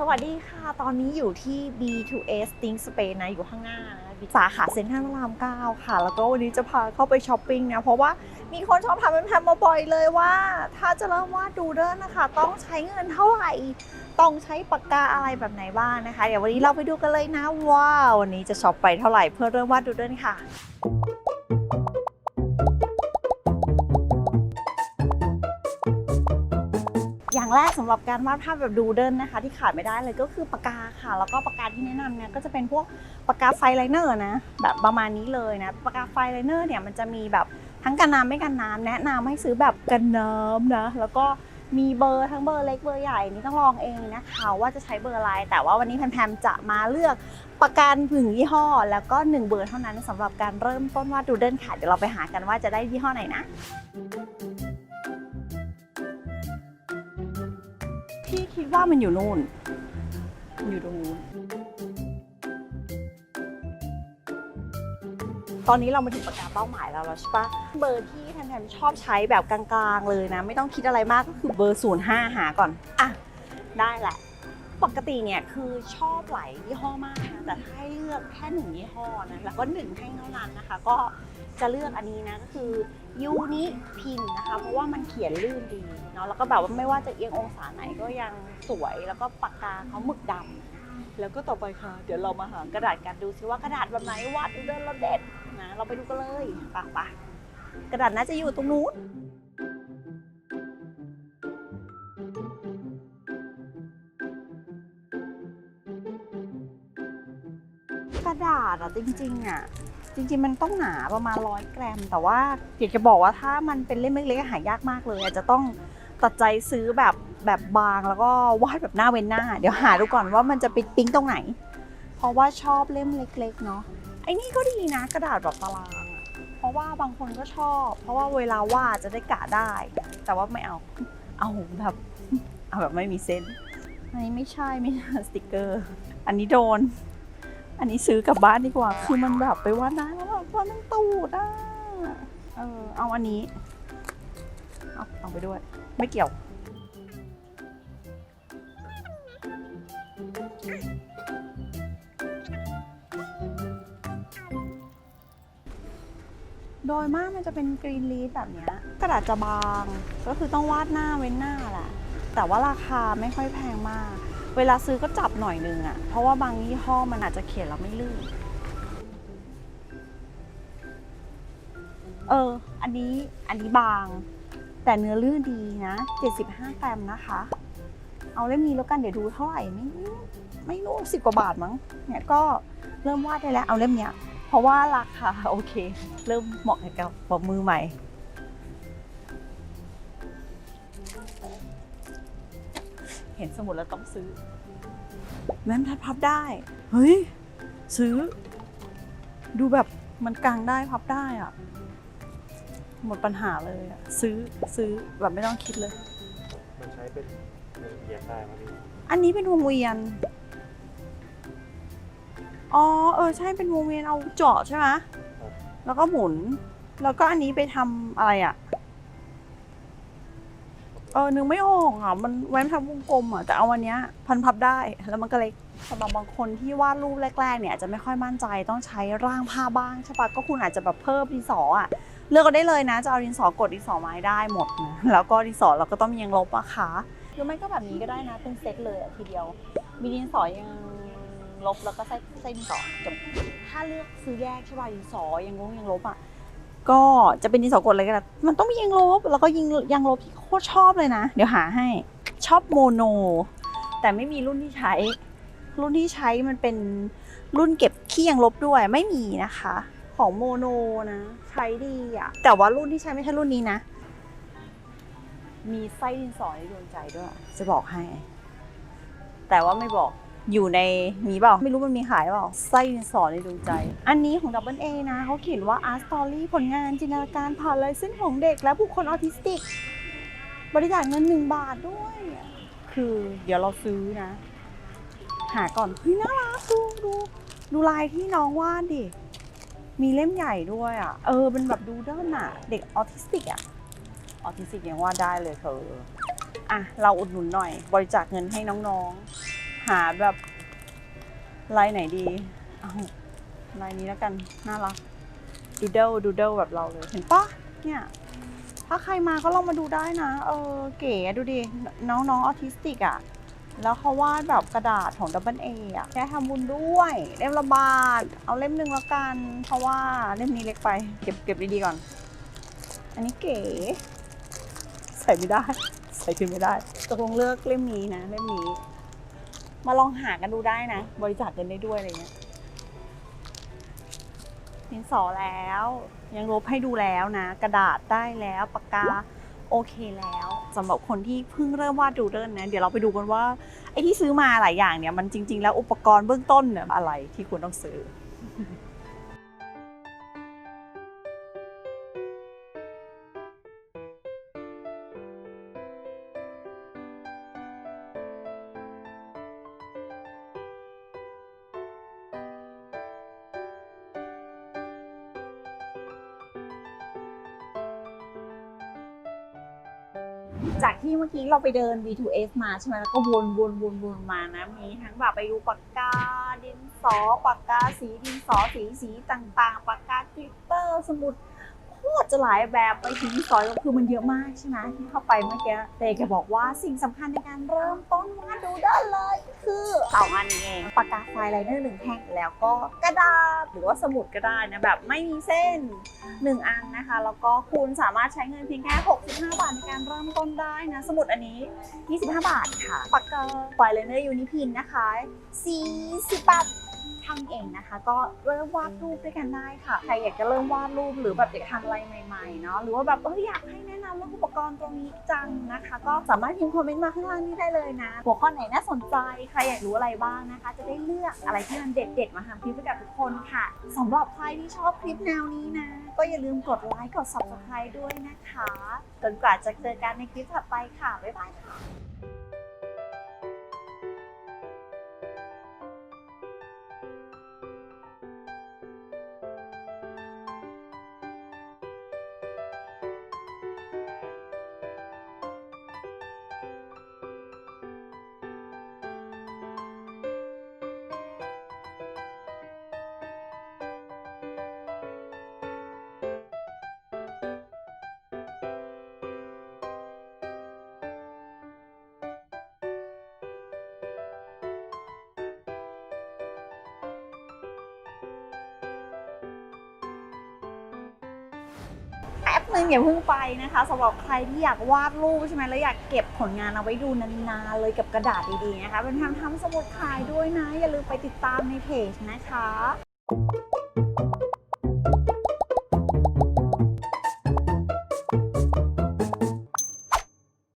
สวัสดีค่ะ ตอนนี้อยู่ที่ B2S Think Space นะ อยู่ข้างหน้านะสาขาเซ็นทรัลพระราม9ค่ะ แล้วก็วันนี้จะพาเข้าไปช้อปปิ้งนะ เพราะว่ามีคนชอบถามเป็นแพมมาบ่อยเลยว่า ถ้าจะเริ่มวาดดูเดินนะคะ ต้องใช้เงินเท่าไหร่ ต้องใช้ปากกาอะไรแบบไหนบ้างนะคะ เดี๋ยววันนี้เราไปดูกันเลยนะว่าวันนี้จะช็อปไปเท่าไหร่เพื่อเริ่มวาดดูเดินค่ะ แรกสำหรับการวาดภาพแบบดูเดินนะคะ ที่ขาดไม่ได้เลยก็คือปากกาค่ะ แล้วก็ปากกาที่แนะนำเนี่ยก็จะเป็นพวกปากกาไฟไลเนอร์นะแบบประมาณนี้เลยนะปากกาไฟไลเนอร์เนี่ยมันจะมีแบบทั้งกันน้ำไม่กันน้ำแนะนำให้ซื้อแบบกันน้ำนะแล้วก็มีเบอร์ทั้งเบอร์เล็กเบอร์ใหญ่นี่ต้องลองเองนะคะว่าจะใช้เบอร์อะไร แต่ว่าวันนี้แพมๆจะมาเลือกปากกาหนึ่งยี่ห้อ แล้วก็หนึ่งเบอร์เท่านั้นสำหรับการเริ่มต้นวาดดูเดิลค่ะเดี๋ยวเราไปหากันว่าจะได้ยี่ห้อไหนนะ คิดว่ามันอยู่นู่น อยู่ตรงนู้น ตอนนี้เรามาถึงประกาเป้าหมายแล้วแล้วใช่ปะเบอร์ที่แทนๆชอบใช้แบบกลางๆเลยนะ ไม่ต้องคิดอะไรมากก็คือเบอร์ 05 หาก่อน อะ ได้แหละ ปกติเนี่ยคือชอบหลายยี่ห้อมากนะแต่ถ้าให้เลือกแค่หนึ่งยี่ห้อนะแล้วก็หนึ่งแท่งเท่านั้นนะคะ ก็จะเลือกอันนี้นะก็คือยูนิพินนะคะ เพราะว่ามันเขียนลื่นดีเนาะแล้วก็แบบว่าไม่ว่าจะเอียงองศาไหนก็ยังสวยแล้วก็ปากกาเขาหมึกดำแล้วก็ต่อไปค่ะ เดี๋ยวเรามาหากระดาษกันดูซิว่ากระดาษแบบไหนวาดดูเดินเราเด็ดนะเราไปดูกันเลยปะปะกระดาษน่าจะอยู่ตรงนู้น กระดาษอะจริงๆอะจริง ๆ มันต้องหนาประมาณร้อยแกรม แต่ว่าอยากจะบอกว่าถ้ามันเป็นเล่มเล็กๆหายากมากเลยอาจจะต้องตัดใจซื้อแบบแบบบางแล้วก็วาดแบบหน้าเว้นหน้า เดี๋ยวหาดูก่อนว่ามันจะไปปิ๊งตรงไหน เพราะว่าชอบเล่มเล็ก ๆ เนาะไอ้นี่ก็ดีนะกระดาษแบบตารางอะเพราะว่าบางคนก็ชอบ เพราะว่าเวลาวาดจะได้กะได้ แต่ว่าไม่เอาเอาแบบเอาแบบไม่มีเส้นอันนี้ไม่ใช่ไม่ใช่สติกเกอร์ อันนี้โดน อันนี้ซื้อกลับบ้านดีกว่า คือมันแบบไปวาดได้แล้วแบบวาดทั้งตูดอะเออเอาอันนี้ เอาเอาไปด้วย ไม่เกี่ยว โดยมากมันจะเป็นกรีนลีฟแบบเนี้ยกระดาษจะบาง ก็คือต้องวาดหน้าเว้นหน้าแหละ แต่ว่าราคาไม่ค่อยแพงมาก เวลาซื้อก็จับหน่อยนึงอะเพราะว่าบางยี่ห้อมันอาจจะเขียนแล้วไม่ลื่น เออ อันนี้ อันนี้บาง แต่เนื้อลื่นดีนะ 75 กรัมนะคะ เอาเล่มนี้แล้วกัน เดี๋ยวดูเท่าไหร่ ไม่รู้ไม่รู้สิบกว่าบาทมั้ง เนี่ยก็เริ่มวาดได้แล้ว เอาเล่มเนี้ย เพราะว่าราคาโอเค เริ่มเหมาะกับมือใหม่ เห็นสมุดแล้วต้องซื้อ แม่มทัดพับได้ เฮ้ย ซื้อ ดูแบบมันกางได้พับได้อะหมดปัญหาเลยอะซื้อซื้อแบบไม่ต้องคิดเลย มันใช้เป็นวงเวียนได้ไหมพี่อันนี้เป็นวงเวียน อ๋อเออใช่เป็นวงเวียนเอาเจาะใช่ไหมแล้วก็หมุน แล้วก็อันนี้ไปทำอะไรอะ เออนึกไม่ออกอะมันไว้ทำวงกลมอะแต่เอาอันเนี้ยพันพับได้แล้วมันก็เล็กสำหรับบางคนที่วาดรูปแรกๆเนี่ยจะไม่ค่อยมั่นใจต้องใช้ร่างผ้าบ้างใช่ปะก็คุณอาจจะแบบเพิ่มดินสออะเลือกได้เลยนะจะเอาดินสอกดดินสอไม้ได้หมดนะแล้วก็ดินสอเราก็ต้องมียังลบอะค่ะหรือไม่ก็แบบนี้ก็ได้นะเป็นเซตเลยอะทีเดียว มีดินสอยังลบแล้วก็ใส่ใส่ดินสอจบถ้าเลือกซื้อแยกใช่ป่ะดินสอยังลบยังลบอะ ก็จะเป็นดินสอกดเลยก็ได้มันต้องมียังลบ แล้วก็ยิงยังลบที่โคตรชอบเลยนะ เดี๋ยวหาให้ชอบโมโน แต่ไม่มีรุ่นที่ใช้ รุ่นที่ใช้มันเป็นรุ่นเก็บขี้ยังลบด้วยไม่มีนะคะ ของโมโนนะ ใช้ดีอะแต่ว่ารุ่นที่ใช้ไม่ใช่รุ่นนี้นะ มีไส้ดินสอในดวงใจด้วย จะบอกให้ แต่ว่าไม่บอก อยู่ในมีเปล่าไม่รู้มันมีขายเปล่าไส้ดินสอในดวงใจ อันนี้ของ Double A นะเขาเขียนว่า Art Story ผลงานจินตนาการผ่านลายเส้นของเด็กและบุคคลออทิสติก บริจาคเงินหนึ่งบาทด้วย คือเดี๋ยวเราซื้อนะ หาก่อนเฮ้ยน่ารักดูดูดูลายที่น้องวาดดิ มีเล่มใหญ่ด้วยอะ เออเป็นแบบดูเดิลอะ เด็กออทิสติกอะ ออทิสติกยังวาดได้เลยเธออะเราอุดหนุนหน่อย บริจาคเงินให้น้องๆ หาแบบลายไหนดีเอาลายนี้แล้วกัน น่ารักดูเดิลดูเดิลแบบเราเลย เห็นปะเนี่ย ถ้าใครมาก็ลองมาดูได้นะ เออ เก๋ดูดิ น้องๆออทิสติกอะแล้วเขาวาดแบบกระดาษของ w เออะแค่ทำบุญด้วย เล่มละบาท เอาเล่มหนึ่งแล้วกัน เพราะว่าเล่มนี้เล็กไป เก็บเก็บดีๆก่อน อันนี้เก๋ ใส่ไม่ได้ ใส่ขึ้นไม่ได้ตกลงเลือกเล่มนี้นะ เล่มนี้ มาลองหากันดูได้นะ บริจาคเงินได้ด้วยอะไรเงี้ยดินสอแล้ว ยังลบให้ดูแล้วนะ กระดาษได้แล้วปากกาโอเคแล้วสำหรับคนที่เพิ่งเริ่มวาดดูเดิลนะเดี๋ยวเราไปดูกันว่าไอ้ที่ซื้อมาหลายอย่างเนี่ยมันจริง ๆ แล้วอุปกรณ์เบื้องต้นเนี่ยอะไรที่ควรต้องซื้อ จากที่เมื่อกี้เราไปเดิน V2S มาใช่ไหมแล้วก็วนวนวนวนมานะ มีทั้งแบบไปดูปากกา ดินสอ ปากกาสีดินสอสีสีต่างๆ ปากกากลิตเตอร์ สมุด ตรจะหลายแบบไปถึงดินสอคือมันเยอะมากใช่ไหมที่เข้าไปเมื่อกี้เตแกบอกว่าสิ่งสำคัญในการเริ่มต้นวาดดูได้เลย คือสองอันนี้เองปากกาไฟไลเนอร์หนึ่งแท่งแล้วก็กระดาษหรือว่าสมุดก็ได้นะแบบไม่มีเส้น 1 อันนะคะ แล้วก็คุณสามารถใช้เงินเพียงแค่ 65 บาทในการเริ่มต้นได้นะ สมุดอันนี้ 25 บาทค่ะปากกาไฟเลเนอร์ยูนิพินนะคะ40บาท ทำเองนะคะ ก็เริ่มวาดรูปด้วยกันได้ค่ะ ใครอยากจะเริ่มวาดรูปหรือแบบอยากทำอะไรใหม่ๆเนาะหรือว่าแบบเอออยากให้แนะนำเรื่องอุปกรณ์ตรงนี้จังนะคะ ก็สามารถพิมพ์คอมเมนต์มาข้างล่างนี้ได้เลยนะ หัวข้อไหนน่าสนใจใครอยากรู้อะไรบ้างนะคะ จะได้เลือกอะไรที่มันเด็ดๆมาทำคลิปให้กับทุกคนค่ะสำหรับใครที่ชอบคลิปแนวนี้นะ ก็อย่าลืมกดไลค์กด subscribe ด้วยนะคะจนกว่าจะเจอกันในคลิปถัดไปค่ะบ๊ายบายค่ะ นึงอย่าเพิ่งไปนะคะสำหรับใครที่อยากวาดรูปใช่ไหมแล้วอยากเก็บผลงานเอาไว้ดูนานๆเลยกับกระดาษดีๆนะคะเป็นทำทำสมุดขายด้วยนะ อย่าลืมไปติดตามในเพจนะคะ